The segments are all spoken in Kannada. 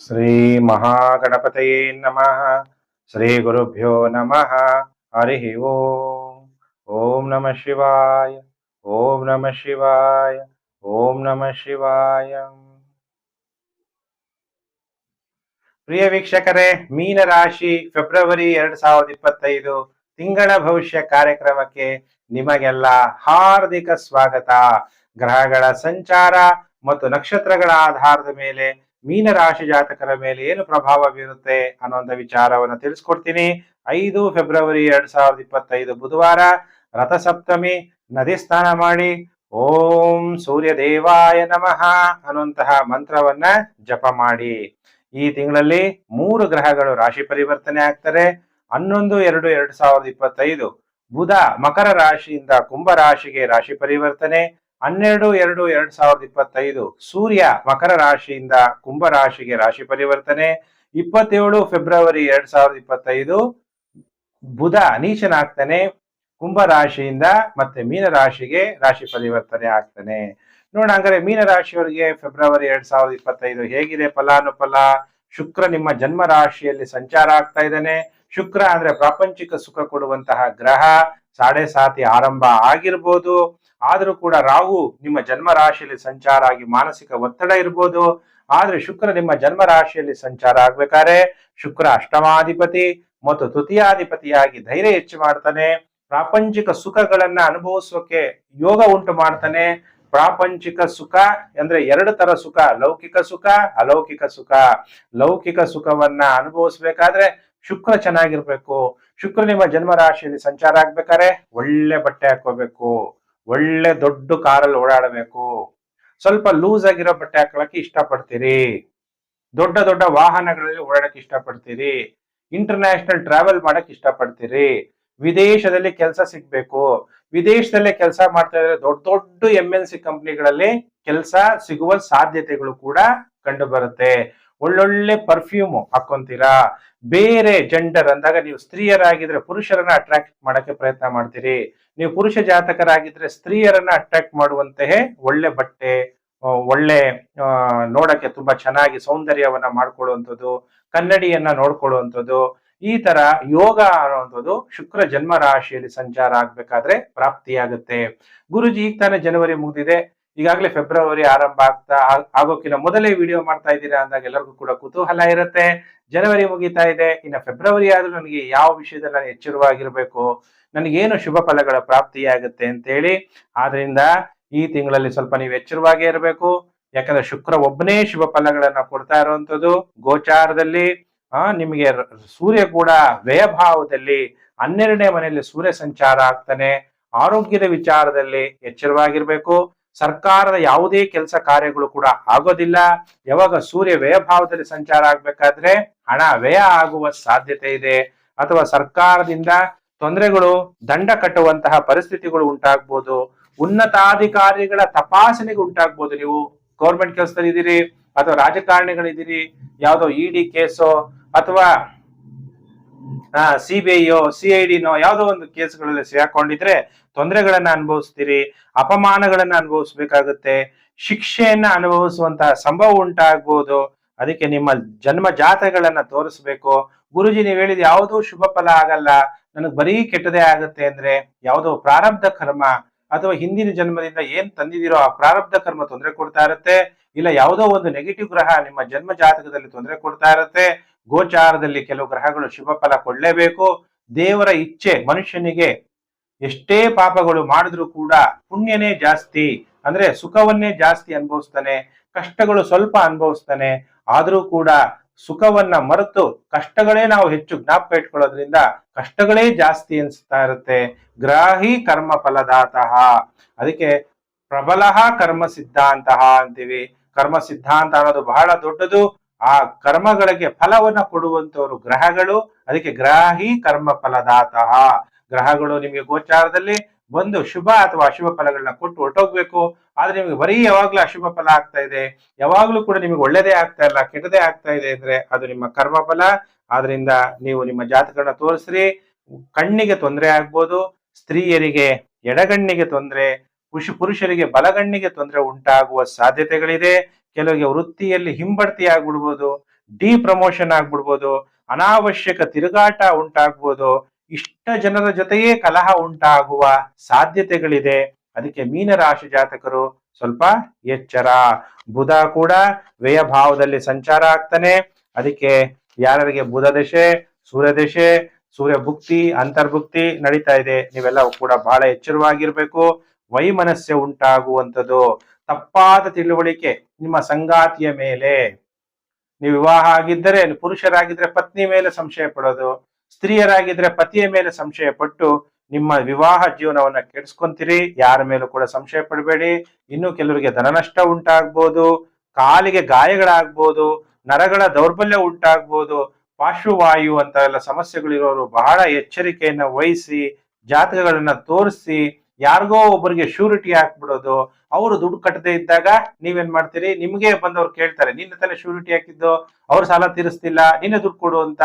ಶ್ರೀ ಮಹಾಗಣಪತಯೇ ನಮಃ ಶ್ರೀ ಗುರುಭ್ಯೋ ನಮಃ ಹರಿ ಓಂ ಓಂ ನಮ ಶಿವಾಯ ಓಂ ನಮಃ ಶಿವಾಯ ಓಂ ನಮಃ ಶಿವಾಯ ಪ್ರಿಯ ವೀಕ್ಷಕರೇ, ಮೀನ ರಾಶಿ ಫೆಬ್ರವರಿ ಎರಡ್ ಸಾವಿರದ ಇಪ್ಪತ್ತೈದು ತಿಂಗಳ ಭವಿಷ್ಯ ಕಾರ್ಯಕ್ರಮಕ್ಕೆ ನಿಮಗೆಲ್ಲ ಹಾರ್ದಿಕ ಸ್ವಾಗತ. ಗ್ರಹಗಳ ಸಂಚಾರ ಮತ್ತು ನಕ್ಷತ್ರಗಳ ಆಧಾರದ ಮೇಲೆ ಮೀನ ರಾಶಿ ಜಾತಕರ ಮೇಲೆ ಏನು ಪ್ರಭಾವ ಬೀರುತ್ತೆ ಅನ್ನೋಂಥ ವಿಚಾರವನ್ನು ತಿಳಿಸ್ಕೊಡ್ತೀನಿ. ಐದು ಫೆಬ್ರವರಿ ಎರಡ್ ಸಾವಿರದ ಇಪ್ಪತ್ತೈದು ಬುಧವಾರ, ರಥಸಪ್ತಮಿ, ನದಿ ಸ್ನಾನ ಮಾಡಿ, ಓಂ ಸೂರ್ಯ ದೇವಾಯ ನಮಃ ಅನ್ನುವಂತಹ ಮಂತ್ರವನ್ನ ಜಪ ಮಾಡಿ. ಈ ತಿಂಗಳಲ್ಲಿ ಮೂರು ಗ್ರಹಗಳು ರಾಶಿ ಪರಿವರ್ತನೆ ಆಗ್ತಾರೆ ಹನ್ನೊಂದು, ಎರಡು, ಎರಡ್ ಸಾವಿರದ ಇಪ್ಪತ್ತೈದು ಬುಧ ಮಕರ ರಾಶಿಯಿಂದ ಕುಂಭ ರಾಶಿಗೆ ರಾಶಿ ಪರಿವರ್ತನೆ. ಹನ್ನೆರಡು, ಎರಡು, ಎರಡ್ ಸಾವಿರದ ಇಪ್ಪತ್ತೈದು ಸೂರ್ಯ ಮಕರ ರಾಶಿಯಿಂದ ಕುಂಭ ರಾಶಿಗೆ ರಾಶಿ ಪರಿವರ್ತನೆ. ಇಪ್ಪತ್ತೇಳು ಫೆಬ್ರವರಿ ಎರಡ್ ಸಾವಿರದ ಇಪ್ಪತ್ತೈದು ಬುಧ ನೀಚನಾಗ್ತಾನೆ ಕುಂಭ ರಾಶಿಯಿಂದ ಮತ್ತೆ ಮೀನ ರಾಶಿಗೆ ರಾಶಿ ಪರಿವರ್ತನೆ ಆಗ್ತಾನೆ. ನೋಡ ಹಂಗಾರೆ ಮೀನ ರಾಶಿಯವರಿಗೆ ಫೆಬ್ರವರಿ ಎರಡ್ ಸಾವಿರದ ಇಪ್ಪತ್ತೈದು ಹೇಗಿದೆ ಫಲಾನುಫಲ? ಶುಕ್ರ ನಿಮ್ಮ ಜನ್ಮ ರಾಶಿಯಲ್ಲಿ ಸಂಚಾರ ಆಗ್ತಾ ಇದ್ದಾನೆ. ಶುಕ್ರ ಅಂದ್ರೆ ಪ್ರಾಪಂಚಿಕ ಸುಖ ಕೊಡುವಂತಹ ಗ್ರಹ. ಸಾಡೆ ಸಾತಿ ಆರಂಭ ಆಗಿರ್ಬೋದು. ಆದರೂ ಕೂಡ ರಾಹು ನಿಮ್ಮ ಜನ್ಮ ರಾಶಿಯಲ್ಲಿ ಸಂಚಾರ ಆಗಿ ಮಾನಸಿಕ ಒತ್ತಡ ಇರ್ಬೋದು. ಆದ್ರೆ ಶುಕ್ರ ನಿಮ್ಮ ಜನ್ಮ ರಾಶಿಯಲ್ಲಿ ಸಂಚಾರ ಆಗ್ಬೇಕಾದ್ರೆ ಶುಕ್ರ ಅಷ್ಟಮಾಧಿಪತಿ ಮತ್ತು ತೃತೀಯಾಧಿಪತಿಯಾಗಿ ಧೈರ್ಯ ಹೆಚ್ಚು ಮಾಡ್ತಾನೆ. ಪ್ರಾಪಂಚಿಕ ಸುಖಗಳನ್ನ ಅನುಭವಿಸೋಕೆ ಯೋಗ ಉಂಟು ಮಾಡ್ತಾನೆ. ಪ್ರಾಪಂಚಿಕ ಸುಖ ಅಂದ್ರೆ ಎರಡು ತರ ಸುಖ, ಲೌಕಿಕ ಸುಖ, ಅಲೌಕಿಕ ಸುಖ. ಲೌಕಿಕ ಸುಖವನ್ನ ಅನುಭವಿಸ್ಬೇಕಾದ್ರೆ ಶುಕ್ರ ಚೆನ್ನಾಗಿರ್ಬೇಕು. ಶುಕ್ರ ನಿಮ್ಮ ಜನ್ಮ ರಾಶಿಯಲ್ಲಿ ಸಂಚಾರ ಆಗ್ಬೇಕಾರೆ ಒಳ್ಳೆ ಬಟ್ಟೆ ಹಾಕೋಬೇಕು ಒಳ್ಳೆ ದೊಡ್ಡ ಕಾರಲ್ಲಿ ಓಡಾಡಬೇಕು. ಸ್ವಲ್ಪ ಲೂಸ್ ಆಗಿರೋ ಬಟ್ಟೆ ಹಾಕೊಳಕ್ಕೆ ಇಷ್ಟಪಡ್ತೀರಿ. ದೊಡ್ಡ ದೊಡ್ಡ ವಾಹನಗಳಲ್ಲಿ ಓಡಾಡಕ್ಕೆ ಇಷ್ಟಪಡ್ತೀರಿ. ಇಂಟರ್ನ್ಯಾಷನಲ್ ಟ್ರಾವೆಲ್ ಮಾಡಕ್ ಇಷ್ಟಪಡ್ತೀರಿ. ವಿದೇಶದಲ್ಲಿ ಕೆಲಸ ಸಿಗ್ಬೇಕು. ವಿದೇಶದಲ್ಲೇ ಕೆಲಸ ಮಾಡ್ತಾ ಇದ್ರೆ ದೊಡ್ಡ ದೊಡ್ಡ ಎಂ ಎನ್ ಸಿ ಕಂಪ್ನಿಗಳಲ್ಲಿ ಕೆಲಸ ಸಿಗುವ ಸಾಧ್ಯತೆಗಳು ಕೂಡ ಕಂಡು ಬರುತ್ತೆ. ಒಳ್ಳೊಳ್ಳೆ ಪರ್ಫ್ಯೂಮ್ ಹಾಕೊಂತೀರಾ? ಬೇರೆ ಜೆಂಡರ್ ಅಂದಾಗ ನೀವು ಸ್ತ್ರೀಯರಾಗಿದ್ರೆ ಪುರುಷರನ್ನ ಅಟ್ರಾಕ್ಟ್ ಮಾಡಕ್ಕೆ ಪ್ರಯತ್ನ ಮಾಡ್ತೀರಿ. ನೀವು ಪುರುಷ ಜಾತಕರಾಗಿದ್ರೆ ಸ್ತ್ರೀಯರನ್ನ ಅಟ್ರಾಕ್ಟ್ ಮಾಡುವಂತಹ ಒಳ್ಳೆ ಬಟ್ಟೆ ಒಳ್ಳೆ ನೋಡಕ್ಕೆ ತುಂಬಾ ಚೆನ್ನಾಗಿ ಸೌಂದರ್ಯವನ್ನ ಮಾಡ್ಕೊಳ್ಳುವಂಥದ್ದು, ಕನ್ನಡಿಯನ್ನ ನೋಡ್ಕೊಳ್ಳುವಂಥದ್ದು, ಈ ತರ ಯೋಗ ಅನ್ನುವಂಥದ್ದು ಶುಕ್ರ ಜನ್ಮ ರಾಶಿಯಲ್ಲಿ ಸಂಚಾರ ಆಗ್ಬೇಕಾದ್ರೆ ಪ್ರಾಪ್ತಿಯಾಗುತ್ತೆ. ಗುರುಜಿ ಈಗ ತಾನೇ ಜನವರಿ ಮುಗಿದಿದೆ. ಈಗಾಗಲೇ ಫೆಬ್ರವರಿ ಆರಂಭ ಆಗ್ತಾ ಆಗೋಕ್ಕಿಲ್ಲ ಮೊದಲೇ ವಿಡಿಯೋ ಮಾಡ್ತಾ ಇದ್ದೀರಾ ಅಂದಾಗ ಎಲ್ಲರಿಗೂ ಕೂಡ ಕುತೂಹಲ ಇರುತ್ತೆ. ಜನವರಿ ಮುಗಿತಾ ಇದೆ. ಇನ್ನು ಫೆಬ್ರವರಿ ಆದ್ರೂ ನನಗೆ ಯಾವ ವಿಷಯದಲ್ಲಿ ನಾನು ಎಚ್ಚರವಾಗಿರ್ಬೇಕು, ನನಗೇನು ಶುಭ ಫಲಗಳ ಪ್ರಾಪ್ತಿಯಾಗುತ್ತೆ ಅಂತೇಳಿ. ಆದ್ರಿಂದ ಈ ತಿಂಗಳಲ್ಲಿ ಸ್ವಲ್ಪ ನೀವು ಎಚ್ಚರವಾಗೇ ಇರಬೇಕು. ಯಾಕಂದ್ರೆ ಶುಕ್ರ ಒಬ್ಬನೇ ಶುಭ ಫಲಗಳನ್ನ ಕೊಡ್ತಾ ಇರುವಂತದ್ದು ಗೋಚಾರದಲ್ಲಿ, ಆ, ನಿಮಗೆ ಸೂರ್ಯ ಕೂಡ ವ್ಯಯಭಾವದಲ್ಲಿ, ಹನ್ನೆರಡನೇ ಮನೆಯಲ್ಲಿ ಸೂರ್ಯ ಸಂಚಾರ ಆಗ್ತಾನೆ. ಆರೋಗ್ಯದ ವಿಚಾರದಲ್ಲಿ ಎಚ್ಚರವಾಗಿರ್ಬೇಕು. ಸರ್ಕಾರದ ಯಾವುದೇ ಕೆಲಸ ಕಾರ್ಯಗಳು ಕೂಡ ಆಗೋದಿಲ್ಲ. ಯಾವಾಗ ಸೂರ್ಯ ವ್ಯಯಭಾವದಲ್ಲಿ ಸಂಚಾರ ಆಗ್ಬೇಕಾದ್ರೆ ಹಣ ವ್ಯಯ ಆಗುವ ಸಾಧ್ಯತೆ ಇದೆ. ಅಥವಾ ಸರ್ಕಾರದಿಂದ ತೊಂದರೆಗಳು, ದಂಡ ಕಟ್ಟುವಂತಹ ಪರಿಸ್ಥಿತಿಗಳು ಉಂಟಾಗ್ಬೋದು. ಉನ್ನತಾಧಿಕಾರಿಗಳ ತಪಾಸಣೆಗೆ ಉಂಟಾಗ್ಬೋದು ನೀವು. ಗೌರ್ಮೆಂಟ್ ಕೆಲಸದಲ್ಲಿ ಇದ್ದೀರಿ ಅಥವಾ ರಾಜಕಾರಣಿಗಳಿದ್ದೀರಿ, ಯಾವುದೋ ಇಡಿ ಕೇಸೋ, ಅಥವಾ ಸಿ ಬಿ ಐಯೋ ಸಿ ಐ ಯಾವುದೋ ಒಂದು ಕೇಸ್ಗಳಲ್ಲಿ ಸಿಗಾಕೊಂಡಿದ್ರೆ ತೊಂದರೆಗಳನ್ನ ಅನುಭವಿಸ್ತೀರಿ, ಅಪಮಾನಗಳನ್ನ ಅನುಭವಿಸ್ಬೇಕಾಗುತ್ತೆ, ಶಿಕ್ಷೆಯನ್ನ ಅನುಭವಿಸುವಂತಹ ಸಂಭವ ಉಂಟಾಗ್ಬೋದು. ಅದಕ್ಕೆ ನಿಮ್ಮ ಜನ್ಮ ಜಾತಗಳನ್ನ ತೋರಿಸ್ಬೇಕು. ಗುರುಜಿ ನೀವು ಹೇಳಿದ ಯಾವುದೂ ಶುಭ ಫಲ ಆಗಲ್ಲ. ನನಗೆ ಬರೀ ಕೆಟ್ಟದೇ ಆಗುತ್ತೆ ಅಂದ್ರೆ ಯಾವುದೋ ಪ್ರಾರಬ್ಧ ಕರ್ಮ ಅಥವಾ ಹಿಂದಿನ ಜನ್ಮದಿಂದ ಏನ್ ತಂದಿದಿರೋ ಆ ಪ್ರಾರಬ್ಧ ಕರ್ಮ ತೊಂದರೆ ಕೊಡ್ತಾ ಇರುತ್ತೆ. ಇಲ್ಲ ಯಾವುದೋ ಒಂದು ನೆಗೆಟಿವ್ ಗ್ರಹ ನಿಮ್ಮ ಜನ್ಮ ಜಾತಕದಲ್ಲಿ ತೊಂದರೆ ಕೊಡ್ತಾ ಇರುತ್ತೆ. ಗೋಚಾರದಲ್ಲಿ ಕೆಲವು ಗ್ರಹಗಳು ಶುಭ ಫಲ ಕೊಡಲೇಬೇಕು. ದೇವರ ಇಚ್ಛೆ ಮನುಷ್ಯನಿಗೆ ಎಷ್ಟೇ ಪಾಪಗಳು ಮಾಡಿದ್ರು ಕೂಡ ಪುಣ್ಯನೇ ಜಾಸ್ತಿ, ಅಂದ್ರೆ ಸುಖವನ್ನೇ ಜಾಸ್ತಿ ಅನುಭವಿಸ್ತಾನೆ, ಕಷ್ಟಗಳು ಸ್ವಲ್ಪ ಅನುಭವಿಸ್ತಾನೆ, ಆದ್ರೂ ಕೂಡ ಸುಖವನ್ನ ಮರೆತು ಕಷ್ಟಗಳೇ ನಾವು ಹೆಚ್ಚು ಜ್ಞಾಪಕ ಇಟ್ಕೊಳ್ಳೋದ್ರಿಂದ ಕಷ್ಟಗಳೇ ಜಾಸ್ತಿ ಅನಿಸ್ತಾ ಇರುತ್ತೆ. ಗ್ರಾಹಿ ಕರ್ಮ ಫಲದಾತಃ. ಅದಕ್ಕೆ ಪ್ರಬಲ ಕರ್ಮ ಸಿದ್ಧಾಂತ ಅಂತೀವಿ. ಕರ್ಮ ಸಿದ್ಧಾಂತ ಅನ್ನೋದು ಬಹಳ ದೊಡ್ಡದು. ಆ ಕರ್ಮಗಳಿಗೆ ಫಲವನ್ನು ಕೊಡುವಂತವರು ಗ್ರಹಗಳು, ಅದಕ್ಕೆ ಗ್ರಾಹಿ ಕರ್ಮ ಫಲದಾತಃ ಗ್ರಹಗಳು ನಿಮಗೆ ಗೋಚಾರದಲ್ಲಿ ಬಂದು ಶುಭ ಅಥವಾ ಅಶುಭ ಫಲಗಳನ್ನ ಕೊಟ್ಟು ಹೊರಟೋಗ್ಬೇಕು. ಆದ್ರೆ ನಿಮಗೆ ಬರೀ ಯಾವಾಗ್ಲೂ ಅಶುಭ ಫಲ ಆಗ್ತಾ ಇದೆ. ಯಾವಾಗ್ಲೂ ಕೂಡ ನಿಮಗೆ ಒಳ್ಳೇದೇ ಆಗ್ತಾ ಇಲ್ಲ, ಕೆಟ್ಟದೇ ಆಗ್ತಾ ಇದೆ ಅಂದ್ರೆ ಅದು ನಿಮ್ಮ ಕರ್ಮ ಫಲ ಆದ್ರಿಂದ ನೀವು ನಿಮ್ಮ ಜಾತಕಗಳನ್ನ ತೋರಿಸ್ರಿ. ಕಣ್ಣಿಗೆ ತೊಂದರೆ ಆಗ್ಬೋದು, ಸ್ತ್ರೀಯರಿಗೆ ಎಡಗಣ್ಣಿಗೆ ತೊಂದರೆ ಪುಷ್ ಪುರುಷರಿಗೆ ಬಲಗಣ್ಣಿಗೆ ತೊಂದರೆ ಉಂಟಾಗುವ ಸಾಧ್ಯತೆಗಳಿದೆ. ಕೆಲವರಿಗೆ ವೃತ್ತಿಯಲ್ಲಿ ಹಿಂಬಡ್ತಿ ಆಗ್ಬಿಡ್ಬೋದು ಡಿ ಪ್ರಮೋಷನ್ ಆಗ್ಬಿಡ್ಬೋದು, ಅನಾವಶ್ಯಕ ತಿರುಗಾಟ ಉಂಟಾಗ್ಬೋದು, ಇಷ್ಟ ಜನರ ಜೊತೆಯೇ ಕಲಹ ಉಂಟಾಗುವ ಸಾಧ್ಯತೆಗಳಿದೆ. ಅದಕ್ಕೆ ಮೀನರಾಶಿ ಜಾತಕರು ಸ್ವಲ್ಪ ಎಚ್ಚರ. ಬುಧ ಕೂಡ ವ್ಯಯ ಭಾವದಲ್ಲಿ ಸಂಚಾರ ಆಗ್ತಾನೆ. ಅದಕ್ಕೆ ಯಾರಿಗೆ ಬುಧ ದಶೆ, ಸೂರ್ಯ ದಶೆ, ಸೂರ್ಯ ಭುಕ್ತಿ, ಅಂತರ್ಭುಕ್ತಿ ನಡೀತಾ ಇದೆ. ನೀವೆಲ್ಲ ಕೂಡ ಬಹಳ ಎಚ್ಚರವಾಗಿರ್ಬೇಕು. ವೈಮನಸ್ಸೆ ಉಂಟಾಗುವಂಥದ್ದು. ತಪ್ಪಾದ ತಿಳುವಳಿಕೆ ನಿಮ್ಮ ಸಂಗಾತಿಯ ಮೇಲೆ. ನೀವು ವಿವಾಹ ಆಗಿದ್ದರೆ, ಪುರುಷರಾಗಿದ್ರೆ ಪತ್ನಿ ಮೇಲೆ ಸಂಶಯ ಪಡೋದು, ಸ್ತ್ರೀಯರಾಗಿದ್ರೆ ಪತಿಯ ಮೇಲೆ ಸಂಶಯ ಪಟ್ಟು ನಿಮ್ಮ ವಿವಾಹ ಜೀವನವನ್ನ ಕೆಡಿಸ್ಕೊಂತೀರಿ, ಯಾರ ಮೇಲೂ ಕೂಡ ಸಂಶಯ ಪಡಬೇಡಿ. ಇನ್ನು ಕೆಲವರಿಗೆ ಧನನಷ್ಟ ಉಂಟಾಗ್ಬೋದು, ಕಾಲಿಗೆ ಗಾಯಗಳಾಗ್ಬೋದು, ನರಗಳ ದೌರ್ಬಲ್ಯ ಉಂಟಾಗ್ಬೋದು ಪಾರ್ಶ್ವವಾಯು ಅಂತ ಎಲ್ಲ ಸಮಸ್ಯೆಗಳಿರೋರು ಬಹಳ ಎಚ್ಚರಿಕೆಯನ್ನ ವಹಿಸಿ, ಜಾತಕಗಳನ್ನ ತೋರಿಸಿ ಯಾರಿಗೋ ಒಬ್ಬರಿಗೆ ಶ್ಯೂರಿಟಿ ಹಾಕ್ಬಿಡೋದು, ಅವರು ದುಡ್ಡು ಕಟ್ಟದೇ ಇದ್ದಾಗ ನೀವೇನ್ ಮಾಡ್ತೀರಿ? ನಿಮ್ಗೆ ಬಂದವ್ರು ಕೇಳ್ತಾರೆ, ನಿನ್ನ ತಲೆ ಶ್ಯೂರಿಟಿ ಹಾಕಿದ್ದು, ಅವ್ರು ಸಾಲ ತೀರಿಸ್ತಿಲ್ಲ, ನಿನ್ನೆ ದುಡ್ಡು ಕೊಡು ಅಂತ.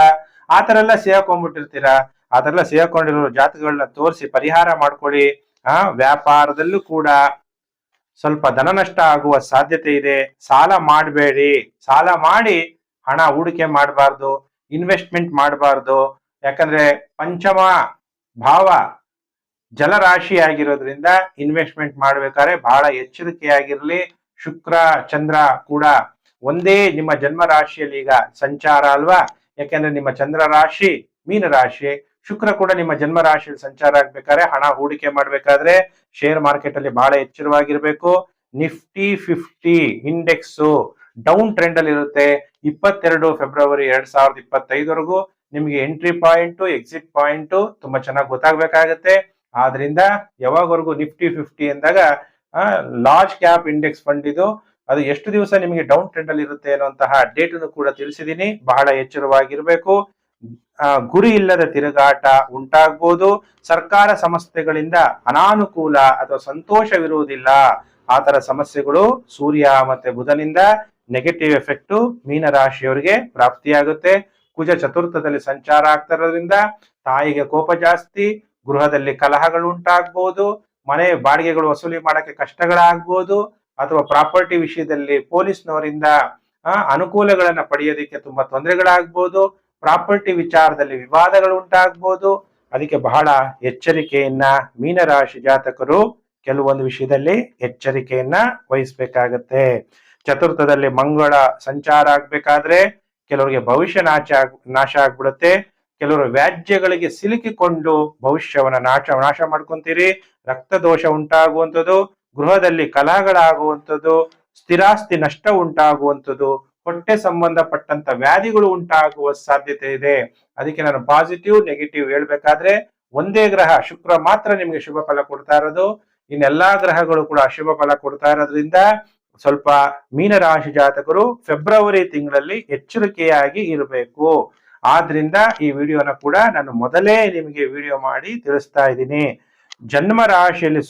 ಆತರ ತರ ಎಲ್ಲ ಸೇರ್ಕೊಂಡ್ಬಿಟ್ಟಿರ್ತೀರಾ? ಆ ತರ ಎಲ್ಲ ಸೇರ್ಕೊಂಡಿರೋ ಜಾತಕಗಳನ್ನ ತೋರಿಸಿ, ಪರಿಹಾರ ಮಾಡ್ಕೊಳ್ಳಿ. ಆ, ವ್ಯಾಪಾರದಲ್ಲೂ ಕೂಡ ಸ್ವಲ್ಪ ಧನ ನಷ್ಟ ಆಗುವ ಸಾಧ್ಯತೆ ಇದೆ. ಸಾಲ ಮಾಡಬೇಡಿ. ಸಾಲ ಮಾಡಿ ಹಣ ಹೂಡಿಕೆ ಮಾಡಬಾರ್ದು ಇನ್ವೆಸ್ಟ್ಮೆಂಟ್ ಮಾಡಬಾರ್ದು. ಯಾಕಂದ್ರೆ ಪಂಚಮ ಭಾವ ಜಲರಾಶಿ ಆಗಿರೋದ್ರಿಂದ ಇನ್ವೆಸ್ಟ್ಮೆಂಟ್ ಮಾಡ್ಬೇಕಾದ್ರೆ ಬಹಳ ಎಚ್ಚರಿಕೆಯಾಗಿರ್ಲಿ. ಶುಕ್ರ, ಚಂದ್ರ ಕೂಡ ಒಂದೇ ನಿಮ್ಮ ಜನ್ಮ ರಾಶಿಯಲ್ಲಿ ಈಗ ಸಂಚಾರ ಅಲ್ವಾ? ಯಾಕೆಂದ್ರೆ ನಿಮ್ಮ ಚಂದ್ರ ರಾಶಿ ಮೀನ ರಾಶಿ. ಶುಕ್ರ ಕೂಡ ನಿಮ್ಮ ಜನ್ಮ ರಾಶಿಯಲ್ಲಿ ಸಂಚಾರ ಆಗ್ಬೇಕಾದ್ರೆ ಹಣ ಹೂಡಿಕೆ ಮಾಡ್ಬೇಕಾದ್ರೆ ಶೇರ್ ಮಾರ್ಕೆಟ್ ಅಲ್ಲಿ ಬಹಳ ಎಚ್ಚರವಾಗಿರ್ಬೇಕು. Nifty fifty index down trend ಅಲ್ಲಿ ಇರುತ್ತೆ. ಇಪ್ಪತ್ತೆರಡು ಫೆಬ್ರವರಿ ಎರಡ್ ಸಾವಿರದ ಇಪ್ಪತ್ತೈದವರೆಗೂ ನಿಮಗೆ ಎಂಟ್ರಿ ಪಾಯಿಂಟ್ ಎಕ್ಸಿಟ್ ಪಾಯಿಂಟ್ ತುಂಬಾ ಚೆನ್ನಾಗಿ ಗೊತ್ತಾಗ್ಬೇಕಾಗತ್ತೆ. ಆದ್ರಿಂದ ಯಾವಾಗವರೆಗೂ ನಿಫ್ಟಿ ಫಿಫ್ಟಿ ಅಂದಾಗ ಲಾರ್ಜ್ ಕ್ಯಾಪ್ ಇಂಡೆಕ್ಸ್ ಫಂಡ್ ಇದು, ಅದು ಎಷ್ಟು ದಿವಸ ನಿಮಗೆ ಡೌನ್ ಟ್ರೆಂಡ್ ಅಲ್ಲಿ ಇರುತ್ತೆ ಅನ್ನುವಂತಹ ಡೇಟ್ ಕೂಡ ತಿಳಿಸಿದೀನಿ. ಬಹಳ ಎಚ್ಚರವಾಗಿರಬೇಕು. ಗುರಿ ಇಲ್ಲದ ತಿರುಗಾಟ ಉಂಟಾಗ್ಬೋದು. ಸರ್ಕಾರ ಸಂಸ್ಥೆಗಳಿಂದ ಅನಾನುಕೂಲ ಅಥವಾ ಸಂತೋಷವಿರುವುದಿಲ್ಲ. ಆ ತರ ಸಮಸ್ಯೆಗಳು ಸೂರ್ಯ ಮತ್ತೆ ಬುಧನಿಂದ ನೆಗೆಟಿವ್ ಎಫೆಕ್ಟ್ ಮೀನರಾಶಿಯವರಿಗೆ ಪ್ರಾಪ್ತಿಯಾಗುತ್ತೆ. ಕುಜ ಚತುರ್ಥದಲ್ಲಿ ಸಂಚಾರ ಆಗ್ತಿರೋದ್ರಿಂದ ತಾಯಿಗೆ ಕೋಪ ಜಾಸ್ತಿ ಗೃಹದಲ್ಲಿ ಕಲಹಗಳು ಉಂಟಾಗ್ಬೋದು, ಮನೆ ಬಾಡಿಗೆಗಳು ವಸೂಲಿ ಮಾಡಕ್ಕೆ ಕಷ್ಟಗಳಾಗ್ಬೋದು, ಅಥವಾ ಪ್ರಾಪರ್ಟಿ ವಿಷಯದಲ್ಲಿ ಪೊಲೀಸ್ನವರಿಂದ ಅನುಕೂಲಗಳನ್ನು ಪಡೆಯೋದಕ್ಕೆ ತುಂಬಾ ತೊಂದರೆಗಳಾಗ್ಬೋದು, ಪ್ರಾಪರ್ಟಿ ವಿಚಾರದಲ್ಲಿ ವಿವಾದಗಳು ಉಂಟಾಗ್ಬೋದು. ಅದಕ್ಕೆ ಬಹಳ ಎಚ್ಚರಿಕೆಯನ್ನ ಮೀನರಾಶಿ ಜಾತಕರು ಕೆಲವೊಂದು ವಿಷಯದಲ್ಲಿ ಎಚ್ಚರಿಕೆಯನ್ನ ವಹಿಸ್ಬೇಕಾಗತ್ತೆ. ಚತುರ್ಥದಲ್ಲಿ ಮಂಗಳ ಸಂಚಾರ ಆಗ್ಬೇಕಾದ್ರೆ ಕೆಲವರಿಗೆ ಭವಿಷ್ಯ ನಾಶ ನಾಶ ಆಗ್ಬಿಡುತ್ತೆ. ಕೆಲವರು ವ್ಯಾಜ್ಯಗಳಿಗೆ ಸಿಲುಕಿಕೊಂಡು ಭವಿಷ್ಯವನ್ನ ನಾಶ ನಾಶ ಮಾಡ್ಕೊಂತೀರಿ. ರಕ್ತ ದೋಷ ಉಂಟಾಗುವಂಥದ್ದು, ಗೃಹದಲ್ಲಿ ಕಲಹಗಳಾಗುವಂಥದ್ದು, ಸ್ಥಿರಾಸ್ತಿ ನಷ್ಟ ಉಂಟಾಗುವಂಥದ್ದು, ಹೊಟ್ಟೆ ಸಂಬಂಧಪಟ್ಟಂತ ವ್ಯಾಧಿಗಳು ಉಂಟಾಗುವ ಸಾಧ್ಯತೆ ಇದೆ. ಅದಕ್ಕೆ ನಾನು ಪಾಸಿಟಿವ್ ನೆಗೆಟಿವ್ ಹೇಳ್ಬೇಕಾದ್ರೆ ಒಂದೇ ಗ್ರಹ ಶುಕ್ರ ಮಾತ್ರ ನಿಮಗೆ ಶುಭ ಫಲ ಕೊಡ್ತಾ ಇರೋದು. ಇನ್ನೆಲ್ಲಾ ಗ್ರಹಗಳು ಕೂಡ ಅಶುಭ ಫಲ ಕೊಡ್ತಾ ಇರೋದ್ರಿಂದ ಸ್ವಲ್ಪ ಮೀನರಾಶಿ ಜಾತಕರು ಫೆಬ್ರವರಿ ತಿಂಗಳಲ್ಲಿ ಎಚ್ಚರಿಕೆಯಾಗಿ ಇರಬೇಕು. ಆದ್ರಿಂದ ಈ ವಿಡಿಯೋನ ಕೂಡ ನಾನು ಮೊದಲೇ ನಿಮಗೆ ವಿಡಿಯೋ ಮಾಡಿ ತಿಳಿಸ್ತಾ ಇದ್ದೀನಿ. ಜನ್ಮ ರಾಶಿಯಲ್ಲಿ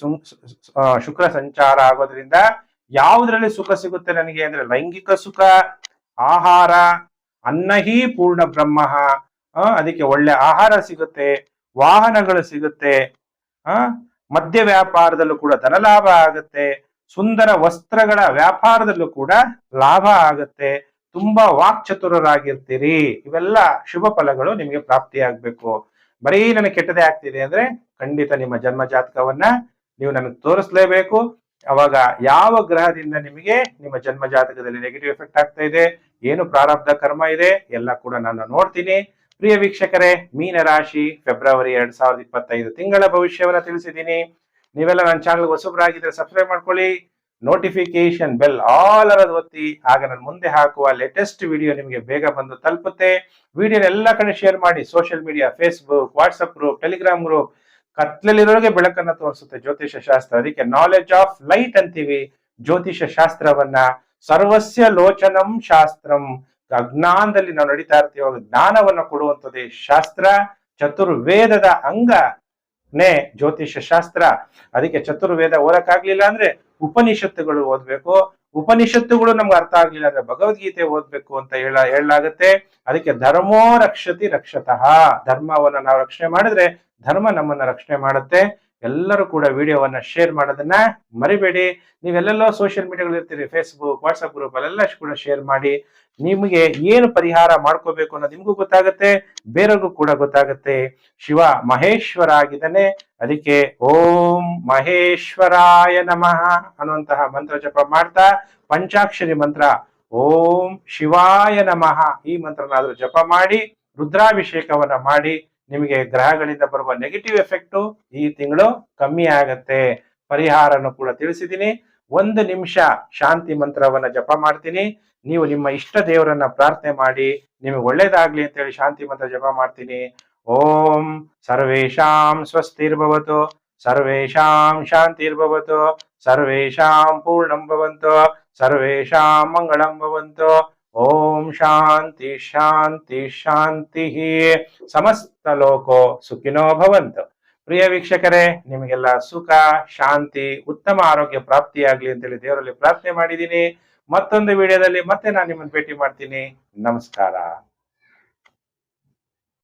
ಶುಕ್ರ ಸಂಚಾರ ಆಗೋದ್ರಿಂದ ಯಾವುದ್ರಲ್ಲಿ ಸುಖ ಸಿಗುತ್ತೆ ನನಗೆ ಅಂದ್ರೆ ಲೈಂಗಿಕ ಸುಖ, ಆಹಾರ ಅನ್ನಹಿ ಪೂರ್ಣ ಬ್ರಹ್ಮ ಅದಕ್ಕೆ ಒಳ್ಳೆ ಆಹಾರ ಸಿಗುತ್ತೆ, ವಾಹನಗಳು ಸಿಗುತ್ತೆ, ಆ, ಮದ್ಯ ವ್ಯಾಪಾರದಲ್ಲೂ ಕೂಡ ಧನಲಾಭ ಆಗುತ್ತೆ, ಸುಂದರ ವಸ್ತ್ರಗಳ ವ್ಯಾಪಾರದಲ್ಲೂ ಕೂಡ ಲಾಭ ಆಗುತ್ತೆ. ತುಂಬಾ ವಾಕ್ಚತುರರಾಗಿರ್ತೀರಿ. ಇವೆಲ್ಲ ಶುಭ ಫಲಗಳು ನಿಮಗೆ ಪ್ರಾಪ್ತಿಯಾಗಬೇಕು. ಬರೀ ನನಗೆ ಕೆಟ್ಟದೇ ಆಗ್ತಿದೆ ಅಂದ್ರೆ ಖಂಡಿತ ನಿಮ್ಮ ಜನ್ಮ ಜಾತಕವನ್ನ ನೀವು ನನಗೆ ತೋರಿಸ್ಲೇಬೇಕು. ಅವಾಗ ಯಾವ ಗ್ರಹದಿಂದ ನಿಮಗೆ ನಿಮ್ಮ ಜನ್ಮ ಜಾತಕದಲ್ಲಿ ನೆಗೆಟಿವ್ ಎಫೆಕ್ಟ್ ಆಗ್ತಾ ಇದೆ, ಏನು ಪ್ರಾರಬ್ಧ ಕರ್ಮ ಇದೆ, ಎಲ್ಲ ಕೂಡ ನಾನು ನೋಡ್ತೀನಿ. ಪ್ರಿಯ ವೀಕ್ಷಕರೇ, ಮೀನ ರಾಶಿ ಫೆಬ್ರವರಿ ಎರಡ್ ಸಾವಿರದ ಇಪ್ಪತ್ತೈದು ತಿಂಗಳ ಭವಿಷ್ಯವನ್ನ ತಿಳಿಸಿದ್ದೀನಿ. ನೀವೆಲ್ಲ ನನ್ನ ಚಾನಲ್ ಹೊಸಬ್ರಾಗಿದ್ರೆ ಸಬ್ಸ್ಕ್ರೈಬ್ ಮಾಡ್ಕೊಳ್ಳಿ. ನೋಟಿಫಿಕೇಶನ್ ಬೆಲ್ ಆಲ್ ಅರದ್ ಒತ್ತಿ ಆಗ ನಾನು ಮುಂದೆ ಹಾಕುವ ಲೇಟೆಸ್ಟ್ ವಿಡಿಯೋ ನಿಮಗೆ ಬೇಗ ಬಂದು ತಲುಪುತ್ತೆ. ವಿಡಿಯೋನ ಎಲ್ಲ ಕಡೆ ಶೇರ್ ಮಾಡಿ social media Facebook WhatsApp group Telegram group ಕತ್ಲಲ್ಲಿರೋರಿಗೆ ಬೆಳಕನ್ನ ತೋರಿಸುತ್ತೆ ಜ್ಯೋತಿಷ ಶಾಸ್ತ್ರ. ಅದಕ್ಕೆ ನಾಲೆಜ್ ಆಫ್ ಲೈಟ್ ಅಂತೀವಿ. ಜ್ಯೋತಿಷ ಶಾಸ್ತ್ರವನ್ನ ಸರ್ವಸ್ಯ ಲೋಚನಂ ಶಾಸ್ತ್ರಂ. ಅಜ್ಞಾನದಲ್ಲಿ ನಾವು ನಡೀತಾ ಇರ್ತೀವಿ ಜ್ಞಾನವನ್ನು ಕೊಡುವಂಥದ್ದೇ ಶಾಸ್ತ್ರ. ಚತುರ್ವೇದದ ಅಂಗ ನೇ ಜ್ಯೋತಿಷ ಶಾಸ್ತ್ರ. ಅದಕ್ಕೆ ಚತುರ್ವೇದ ಓದಕ್ಕಾಗ್ಲಿಲ್ಲ ಅಂದ್ರೆ ಉಪನಿಷತ್ತುಗಳು ಓದ್ಬೇಕು. ಉಪನಿಷತ್ತುಗಳು ನಮ್ಗೆ ಅರ್ಥ ಆಗ್ಲಿಲ್ಲ ಅಂದ್ರೆ ಭಗವದ್ಗೀತೆ ಓದ್ಬೇಕು ಅಂತ ಹೇಳ ಹೇಳಲಾಗತ್ತೆ. ಅದಕ್ಕೆ ಧರ್ಮೋ ರಕ್ಷತಿ ರಕ್ಷತಃ. ಧರ್ಮವನ್ನ ನಾವು ರಕ್ಷಣೆ ಮಾಡಿದ್ರೆ ಧರ್ಮ ನಮ್ಮನ್ನ ರಕ್ಷಣೆ ಮಾಡುತ್ತೆ. ಎಲ್ಲರೂ ಕೂಡ ವಿಡಿಯೋವನ್ನ ಶೇರ್ ಮಾಡೋದನ್ನ ಮರಿಬೇಡಿ. ನೀವೆಲ್ಲೆಲ್ಲೋ ಸೋಷಿಯಲ್ ಮೀಡಿಯಾಗಳು ಇರ್ತೀರಿ ಫೇಸ್ಬುಕ್ ವಾಟ್ಸಪ್ ಗ್ರೂಪ್ ಅಲ್ಲೆಲ್ಲ ಕೂಡ ಶೇರ್ ಮಾಡಿ. ನಿಮಗೆ ಏನು ಪರಿಹಾರ ಮಾಡ್ಕೋಬೇಕು ಅನ್ನೋದು ನಿಮಗೂ ಗೊತ್ತಾಗುತ್ತೆ ಬೇರೆಗೂ ಕೂಡ ಗೊತ್ತಾಗುತ್ತೆ. ಶಿವ ಮಹೇಶ್ವರ ಆಗಿದ್ದಾನೆ. ಅದಕ್ಕೆ ಓಂ ಮಹೇಶ್ವರಾಯ ನಮಃ ಅನ್ನುವಂತಹ ಮಂತ್ರ ಜಪ ಮಾಡ್ತಾ ಪಂಚಾಕ್ಷರಿ ಮಂತ್ರ, ಓಂ ಶಿವಾಯ ನಮಃ ಈ ಮಂತ್ರನಾದ್ರೂ ಜಪ ಮಾಡಿ, ರುದ್ರಾಭಿಷೇಕವನ್ನ ಮಾಡಿ ನಿಮಗೆ ಗ್ರಹಗಳಿಂದ ಬರುವ ನೆಗೆಟಿವ್ ಎಫೆಕ್ಟ್ ಈ ತಿಂಗಳು ಕಮ್ಮಿ ಆಗತ್ತೆ. ಪರಿಹಾರನು ಕೂಡ ತಿಳಿಸಿದ್ದೀನಿ ಒಂದು ನಿಮಿಷ ಶಾಂತಿ ಮಂತ್ರವನ್ನ ಜಪ ಮಾಡ್ತೀನಿ. ನೀವು ನಿಮ್ಮ ಇಷ್ಟ ದೇವರನ್ನ ಪ್ರಾರ್ಥನೆ ಮಾಡಿ, ನಿಮಗೆ ಒಳ್ಳೇದಾಗ್ಲಿ ಅಂತೇಳಿ ಶಾಂತಿ ಮಂತ್ರ ಜಪ ಮಾಡ್ತೀನಿ. ಓಂ ಸರ್ವೇಶಾಂ ಸ್ವಸ್ತಿರ್ಭವತು ಸರ್ವೇಶಾಂ ಶಾಂತಿರ್ಭವತು ಸರ್ವೇಶಾಂ ಪೂರ್ಣಂ ಭವಂತು ಸರ್ವೇಶಾಂ ಮಂಗಳಂ ಭವಂತು ಓಂ ಶಾಂತಿ ಶಾಂತಿ ಶಾಂತಿ. ಸಮಸ್ತ ಲೋಕೋ ಸುಖಿನೋ ಭವಂತು. ಪ್ರಿಯ ವೀಕ್ಷಕರೇ, ನಿಮಗೆಲ್ಲ ಸುಖ, ಶಾಂತಿ, ಉತ್ತಮ ಆರೋಗ್ಯ ಪ್ರಾಪ್ತಿಯಾಗ್ಲಿ ಅಂತೇಳಿ ದೇವರಲ್ಲಿ ಪ್ರಾರ್ಥನೆ ಮಾಡಿದ್ದೀನಿ. ಮತ್ತೊಂದು ವಿಡಿಯೋದಲ್ಲಿ ಮತ್ತೆ ನಾನು ನಿಮ್ಮನ್ನು ಭೇಟಿ ಮಾಡ್ತೀನಿ. ನಮಸ್ಕಾರ.